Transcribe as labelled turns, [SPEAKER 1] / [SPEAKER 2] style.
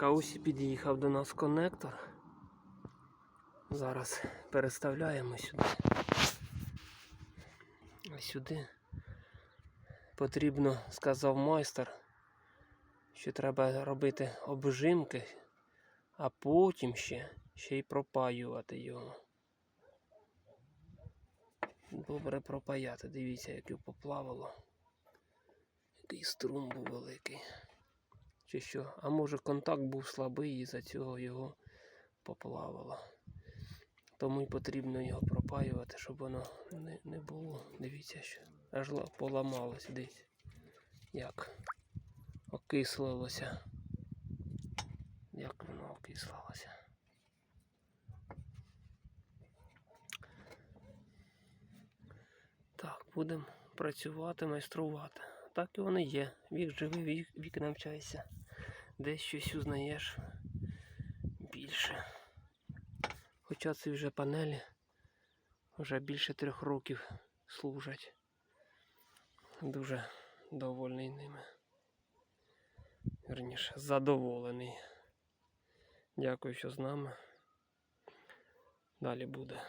[SPEAKER 1] Каусі під'їхав до нас коннектор. Зараз переставляємо сюди. А сюди потрібно, сказав майстер, що треба робити обжимки, а потім ще, ще й пропаювати його. Добре пропаяти, дивіться, як його поплавало. Який струм був великий. Чи що? А може контакт був слабий і за цього його поплавало. Тому й потрібно його пропаювати, щоб воно не, не було. Дивіться, що аж ла- поламалось десь. Як окислилося. Як воно окислилося. Так, будемо працювати, майструвати. Так і вони є. Вік живий, вік, вік навчайся. Десь щось узнаєш більше. Хоча ці вже панелі вже більше трьох років служать. Дуже довольний ними. Вірніше, задоволений. Дякую, що з нами. Далі буде.